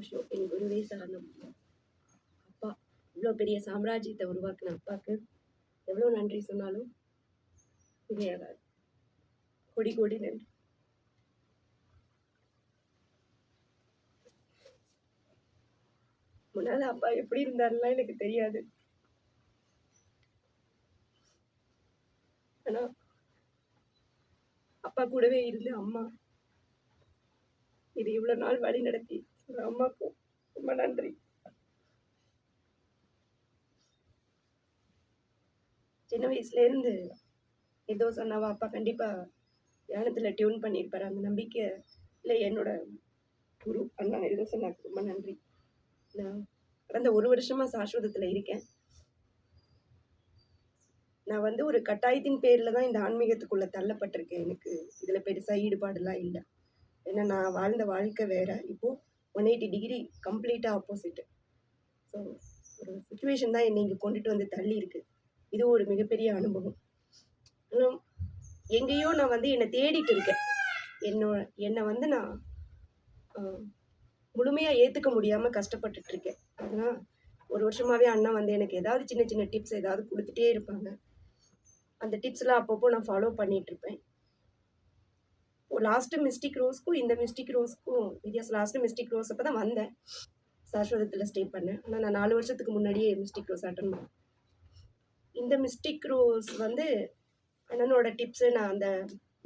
ஓஷோ என் குருவே சரணம் அப்பா இவ்வளோ பெரிய சாம்ராஜ்யத்தை உருவாக்கின அப்பாவுக்கு எவ்வளோ நன்றி சொன்னாலும் மிகையாகாது கொடி கொடி நன்றி. முன்னால அப்பா எப்படி இருந்தாருலாம் எனக்கு தெரியாது. ஆனா அப்பா கூடவே இருந்து அம்மா இது இவ்வளவு நாள் வழி நடத்தி. ஒரு அம்மாக்கும் ரொம்ப நன்றி. சின்ன வயசுல இருந்து ஏதோ சொன்னாவா அப்பா கண்டிப்பா தியானத்துல டியூன் பண்ணியிருப்பார். அந்த நம்பிக்கை இல்லை என்னோட குரு அண்ணா ஏதோ சொன்னாக்கு ரொம்ப நன்றி. நான் கடந்த ஒரு வருஷமா சாஸ்வதத்துல இருக்கேன். நான் வந்து ஒரு கட்டாயத்தின் பேர்ல தான் இந்த ஆன்மீகத்துக்குள்ள தள்ளப்பட்டிருக்கேன். எனக்கு இதுல பெருசா ஈடுபாடெல்லாம் இல்லை. ஏன்னா நான் வாழ்ந்த வாழ்க்கை வேற. இப்போ ஒன் எயிட்டி டிகிரி கம்ப்ளீட்டாக ஆப்போசிட் ஸோ ஒரு சுச்சுவேஷன் தான் என்னை இங்கே கொண்டுட்டு வந்து தள்ளி இருக்கு. இது ஒரு மிகப்பெரிய அனுபவம். எங்கேயோ நான் வந்து என்னை தேடிட்டு இருக்கேன். என்னோட என்னை வந்து நான் முழுமையாக ஏற்றுக்க முடியாமல் கஷ்டப்பட்டுட்டு இருக்கேன். அதனால் ஒரு வருஷமாகவே அண்ணா வந்து எனக்கு ஏதாவது சின்ன சின்ன டிப்ஸ் ஏதாவது கொடுத்துட்டே இருப்பாங்க. அந்த டிப்ஸ்லாம் அப்பப்போ நான் ஃபாலோ பண்ணிகிட்ருப்பேன் லாஸ்ட்டு மிஸ்டிக் ரோஸ்க்கும் இந்த மிஸ்டிக் ரோஸ்க்கும் வித்தியாசம். லாஸ்ட்டு மிஸ்டிக் ரோஸ் அப்போ தான் வந்தேன். சாஸ்வதத்தில் ஸ்டே பண்ணேன். ஆனால் நான் நாலு வருஷத்துக்கு முன்னாடியே மிஸ்டிக் ரோஸ் அட்டன் பண்ணேன். இந்த மிஸ்டிக் ரோஸ் வந்து அண்ணனோட டிப்ஸு நான் அந்த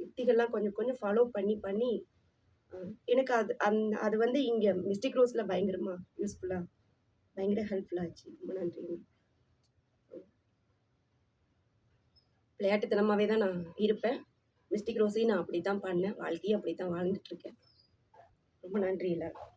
யுக்திகள்லாம் கொஞ்சம் கொஞ்சம் ஃபாலோ பண்ணி பண்ணி எனக்கு அது அந் அது வந்து இங்கே மிஸ்டிக் ரோஸில் பயங்கரமாக யூஸ்ஃபுல்லாக பயங்கர ஹெல்ப்ஃபுல்லாக ஆச்சு. ரொம்ப நன்றி. விளையாட்டுத்தனமாகவே தான் நான் இருப்பேன். மிஸ்டிக் ரோஸையும் நான் அப்படி தான் பண்ணேன். வாழ்க்கையும் அப்படி தான் வாழ்ந்துட்டுருக்கேன் ரொம்ப நன்றி எல்லாருக்கும்.